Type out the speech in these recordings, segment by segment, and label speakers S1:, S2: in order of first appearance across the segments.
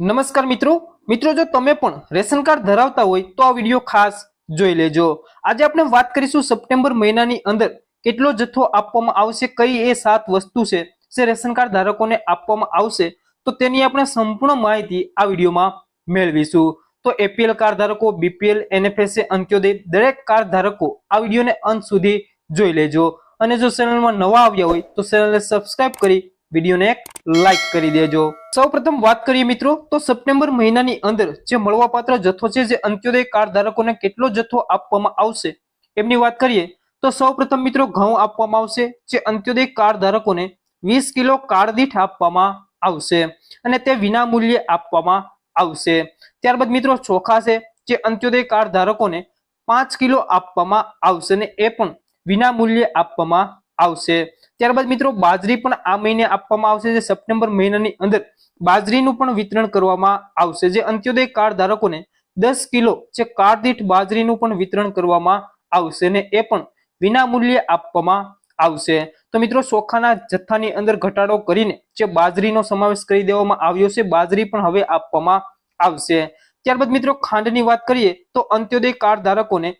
S1: નમસ્કાર મિત્રો. મિત્રો, જો તમે પણ રેશન કાર્ડ ધરાવતા હોય તો આ વીડિયો ખાસ જોઈ લેજો. આજે આપણે વાત કરીશું સપ્ટેમ્બર મહિનાની અંદર કેટલો જથ્થો આપવામાં આવશે, કઈ એ સાત વસ્તુ છે જે રેશન કાર્ડ ધારકોને આપવામાં આવશે, તો તેની આપણે સંપૂર્ણ માહિતી આ વિડીયોમાં મેળવીશું. તો એપીએલ કાર્ડ ધારકો, બીપીએલ, એનએફએસએ, અંત્યોદય, દરેક કાર્ડ ધારકો આ વિડીયોને અંત સુધી જોઈ લેજો. અને જો ચેનલમાં નવા આવ્યા હોય તો ચેનલને સબસ્ક્રાઇબ કરી વિડીયોને એક લાઈક કરી દેજો. સૌપ્રથમ વાત કરીએ મિત્રો, તો સપ્ટેમ્બર મહિનાની અંદર જે મળવાપાત્ર જથ્થો છે, જે અંત્યોદય કાર્ડ ધારકોને કેટલો જથ્થો આપવામાં આવશે એમની વાત કરીએ, તો સૌપ્રથમ મિત્રો ઘઉં આપવામાં આવશે, જે અંત્યોદય કાર્ડ ધારકોને વીસ કિલો કાર્ડ દીઠ આપવામાં આવશે અને તે વિના મૂલ્યે આપવામાં આવશે. ત્યારબાદ મિત્રો ચોખા છે, જે અંત્યોદય કાર્ડ ધારકોને પાંચ કિલો આપવામાં આવશે અને એ પણ વિના મૂલ્યે આપવામાં આવશે. ત્યારબાદ મિત્રો બાજરી પણ આ મહિને આપવામાં આવશે, જે સપ્ટેમ્બર મહિનાની અંદર બાજરીનું પણ વિતરણ કરવામાં આવશે. જે અંત્યોદય કાર્ડ ધારકોને દસ કિલો જે કાર્ડ દીઠ બાજરીનું પણ વિતરણ કરવામાં આવશે ને એ પણ વિના મૂલ્યે આપવામાં આવશે. તો મિત્રો ચોખાના જથ્થાની અંદર ઘટાડો કરીને જે બાજરીનો સમાવેશ કરી દેવામાં આવ્યો છે, બાજરી પણ હવે આપવામાં આવશે. ત્યારબાદ મિત્રો ખાંડની વાત કરીએ તો અંત્યોદય કાર્ડ ધારકોને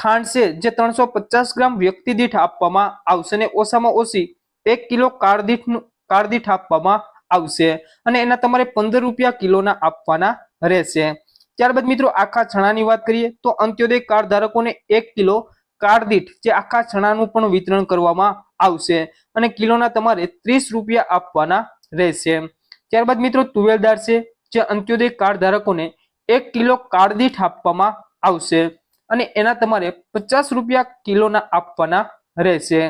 S1: ખાંડ છે જે ત્રણસો પચાસ ગ્રામ વ્યક્તિ દીઠ આપવામાં આવશે અને ઓછામાં ઓછી એક કિલો કાળદીઠ કાળદીઠ આપવામાં આવશે અને એના તમારે પંદર રૂપિયા કિલોના આપવાના રહેશે. ત્યારબાદ મિત્રો આખા ચણાની વાત કરીએ તો અંત્યોદય કાર્ડ ધારકોને એક કિલો કાળદીઠ જે આખા ચણાનું પણ વિતરણ કરવામાં આવશે અને કિલોના તમારે ત્રીસ રૂપિયા આપવાના રહેશે. ત્યારબાદ મિત્રો તુવેલદાર છે, જે અંત્યોદય કાર્ડ ધારકોને એક કિલો કાળદીઠ આપવામાં આવશે. અને એના તમારે પચાસ રૂપિયા કિલોના આપવાના રહેશે.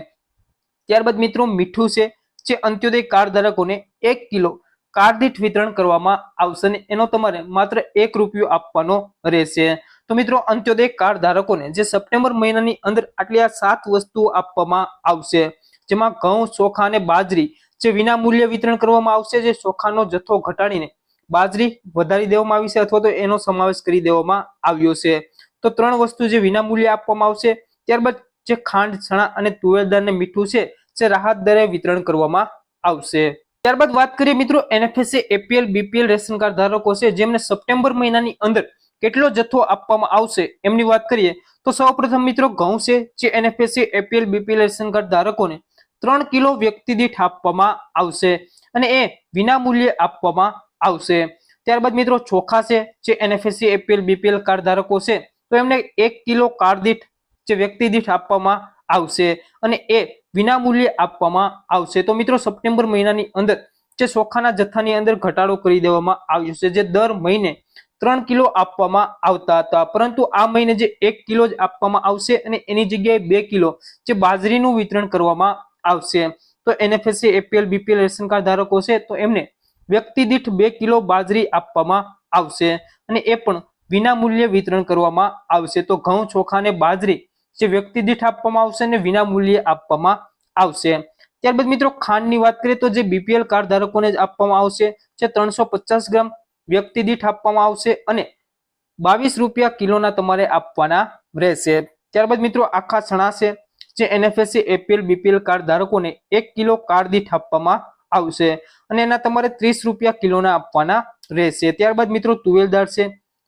S1: ત્યારબાદ મિત્રો મીઠું છે, જે અંત્યોદય કાર્ડ ધારકોને એક કિલો કાર્ડ દીઠ વિતરણ કરવામાં આવશે અને એનો તમારે માત્ર એક રૂપિયો આપવાનો રહેશે. તો મિત્રો અંત્યોદય કાર્ડ ધારકોને જે સપ્ટેમ્બર મહિનાની અંદર આટલી આ સાત વસ્તુઓ આપવામાં આવશે. જેમાં ઘઉં, ચોખા અને બાજરી જે વિના મૂલ્ય વિતરણ કરવામાં આવશે, જે ચોખાનો જથ્થો ઘટાડીને બાજરી વધારી દેવામાં આવી છે અથવા તો એનો સમાવેશ કરી દેવામાં આવ્યો છે. તો ત્રણ વસ્તુ જે વિનામૂલ્યે આપવામાં આવશે, ત્યારબાદ જે ખાંડ ચણા અને તુવેર દાળ મીઠું છે, જે રાહત દરે વિતરણ કરવામાં આવશે. ત્યારબાદ વાત કરીએ મિત્રો NFSA APL BPL ration card ધારકો છે, જેમને સપ્ટેમ્બર મહિનાની અંદર કેટલો જથ્થો આપવામાં આવશે એમની વાત કરીએ, તો સૌપ્રથમ મિત્રો ઘઉં છે, જે NFSA APL BPL ration card ધારકોને ત્રણ કિલો વ્યક્તિ દીઠ આપવામાં આવશે અને એ વિનામૂલ્યે આપવામાં આવશે. ત્યારબાદ મિત્રો ચોખા છે, જે એનએફએસસી એપીએલ બીપીએલ કાર્ડ ધારકો છે તો એમને એક કિલો કારદીઠ દીઠ જે વ્યક્તિ દીઠ આપવામાં આવશે અને એ વિનામૂલ્યે આપવામાં આવશે. તો મિત્રો સપ્ટેમ્બર મહિનાની અંદર જે ચોખાના જથ્થાની અંદર ઘટાડો કરી દેવામાં આવ્યો છે. જે દર મહિને ત્રણ કિલો આપવામાં આવતા હતા. પરંતુ આ મહિને જે એક કિલો જ આપવામાં આવશે અને એની જગ્યાએ બે કિલો જે બાજરીનું વિતરણ કરવામાં આવશે. તો NFSC, APL, BPL ration card ધારકો છે, તો એમને વ્યક્તિ દીઠ બે કિલો બાજરી આપવામાં આવશે અને એ પણ વિના મૂલ્યે વિતરણ કરવામાં આવશે. તો ઘઉં, ચોખા અને બાજરી જે વ્યક્તિ દીઠ આપવામાં આવશે અને વિના મૂલ્યે આપવામાં આવશે. ત્યારબાદ મિત્રો, ખાંડની વાત કરીએ તો જે બીપીએલ કાર્ડ ધારકોને આપવામાં આવશે, જે ત્રણસો પચાસ ગ્રામ વ્યક્તિ દીઠ આપવામાં આવશે અને બાવીસ રૂપિયા કિલોના તમારે આપવાના રહેશે. ત્યારબાદ મિત્રો, આખા ચણા છે જે એનએફએસસી એપીએલ બીપીએલ કાર્ડ ધારકોને એક કિલો કાર્ડ દીઠ આપવામાં આવશે અને એના તમારે ત્રીસ રૂપિયા કિલોના આપવાના રહેશે. ત્યારબાદ મિત્રો તુવેલદાર છે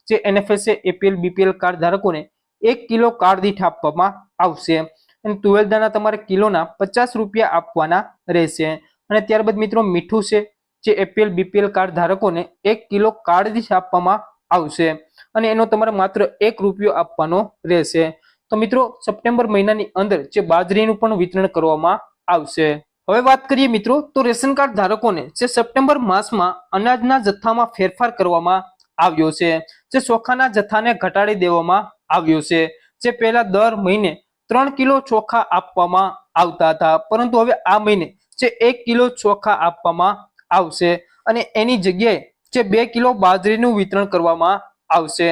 S1: જે એનએફએસએ એપીએલ બીપીએલ કાર્ડ ધારકોને એક કિલો કાર્ડ દીઠ આપવામાં આવશે. અને તુવેલદાના તમારે કિલોના પચાસ રૂપિયા આપવાના રહેશે. અને ત્યારબાદ મિત્રો મીઠું છે, જે એપીએલ બીપીએલ કાર્ડ ધારકોને એક કિલો કાર્ડ દીઠ આપવામાં આવશે. અને એનો તમારે માત્ર એક રૂપિયો આપવાનો રહેશે. તો મિત્રો સપ્ટેમ્બર મહિનાની અંદર જે બાજરીનું પણ વિતરણ કરવામાં આવશે. હવે વાત કરીએ મિત્રો, તો રેશન કાર્ડ ધારકોને જે સપ્ટેમ્બર માસમાં અનાજના જથ્થામાં ફેરફાર કરવામાં આવ્યો છે, જે ચોખાના જથ્થાને ઘટાડી દેવામાં આવ્યો છે, જે પહેલા દર મહિને ત્રણ કિલો ચોખા આપવામાં આવતા હતા. પરંતુ હવે આ મહિને જે એક કિલો ચોખા આપવામાં આવશે અને એની જગ્યાએ જે બે કિલો બાજરીનું વિતરણ કરવામાં આવશે.